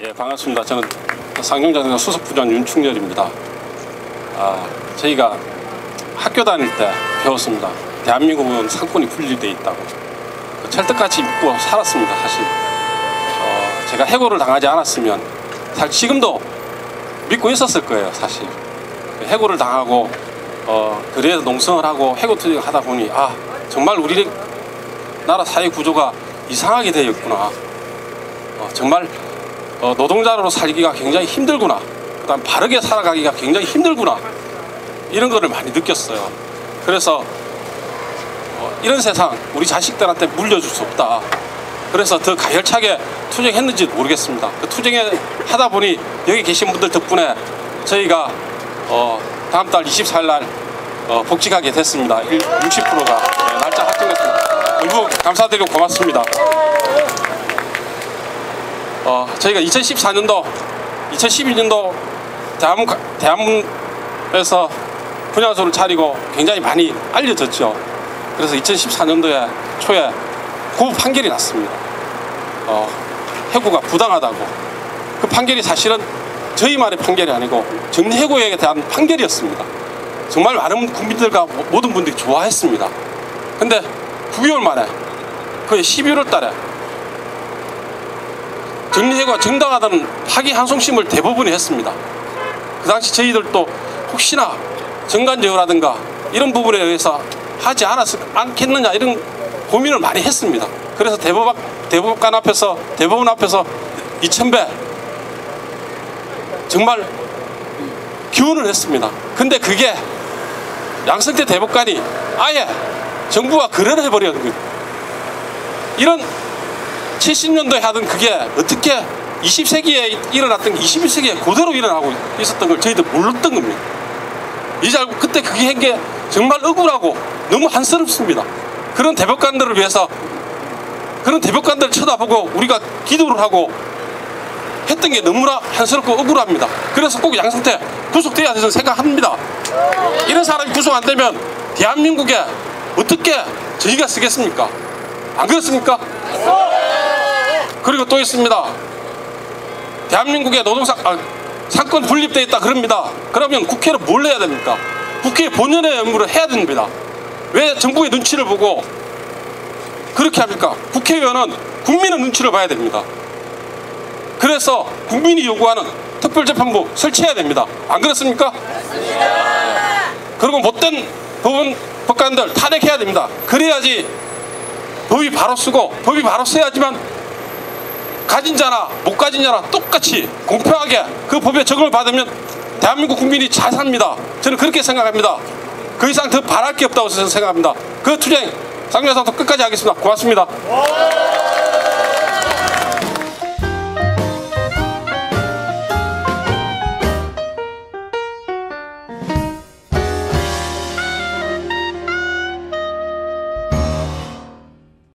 예, 반갑습니다. 저는 상경자대가 수석부장 윤충렬입니다. 아, 저희가 학교 다닐 때 배웠습니다. 대한민국은 상권이 분리되어 있다고. 그 철떡같이 믿고 살았습니다, 사실. 어, 제가 해고를 당하지 않았으면 사실 지금도 믿고 있었을 거예요, 사실. 해고를 당하고 어, 그래서 농성을 하고 해고 투쟁을 하다 보니 아, 정말 우리 나라 사회 구조가 이상하게 되어 있구나. 어, 정말 어, 노동자로 살기가 굉장히 힘들구나. 그다음 바르게 살아가기가 굉장히 힘들구나. 이런 거를 많이 느꼈어요. 그래서 어, 이런 세상 우리 자식들한테 물려줄 수 없다. 그래서 더 가열차게 투쟁했는지 모르겠습니다. 그 투쟁에 하다 보니 여기 계신 분들 덕분에 저희가 어, 다음 달 24일 날 어, 복직하게 됐습니다. 60%가 네, 날짜 확정됐습니다. 결국 감사드리고 고맙습니다. 어, 저희가 2014년도, 2012년도 대한문, 대한문에서 분야소를 차리고 굉장히 많이 알려졌죠. 그래서 2014년도에 초에 고 판결이 났습니다. 어, 해고가 부당하다고. 그 판결이 사실은 저희 말의 판결이 아니고 정리해고에 대한 판결이었습니다. 정말 많은 국민들과 모든 분들이 좋아했습니다. 근데 9개월 만에 거의 12월 달에 정리해고가 정당하다는 파기 항송심을 대부분이 했습니다. 그 당시 저희들도 혹시나 정관제어라든가 이런 부분에 의해서 하지 않았, 않겠느냐 이런 고민을 많이 했습니다. 그래서 대법원, 대법관 앞에서 대법원 앞에서 2,000배 정말 기원을 했습니다. 근데 그게 양승태 대법관이 아예 정부와 거래를 해버리는 거예요. 이런 70년도에 하던 그게 어떻게 20세기에 일어났던 게 21세기에 그대로 일어나고 있었던 걸 저희들 몰랐던 겁니다. 이제 알고 그때 그게 한 게 정말 억울하고 너무 한스럽습니다. 그런 대법관들을 위해서 그런 대법관들을 쳐다보고 우리가 기도를 하고 했던 게 너무나 한스럽고 억울합니다. 그래서 꼭 양승태 구속돼야 돼서 생각합니다. 이런 사람이 구속 안 되면 대한민국에 어떻게 저희가 쓰겠습니까? 안 그렇습니까? 그리고 또 있습니다. 대한민국의 노동상 아, 상권 분립돼 있다 그럽니다. 그러면 국회를 뭘 해야 됩니까? 국회 본연의 업무를 해야 됩니다. 왜 정부의 눈치를 보고 그렇게 합니까? 국회의원은 국민의 눈치를 봐야 됩니다. 그래서 국민이 요구하는 특별재판부 설치해야 됩니다. 안 그렇습니까? 그리고 못된 법원 법관들 탄핵해야 됩니다. 그래야지 법이 바로 쓰고 법이 바로 써야지만 가진 자나 못 가진 자나 똑같이 공평하게 그 법에 적용을 받으면 대한민국 국민이 잘 삽니다. 저는 그렇게 생각합니다. 그 이상 더 바랄 게 없다고 저는 생각합니다. 그 투쟁 쌍려상도 끝까지 하겠습니다. 고맙습니다.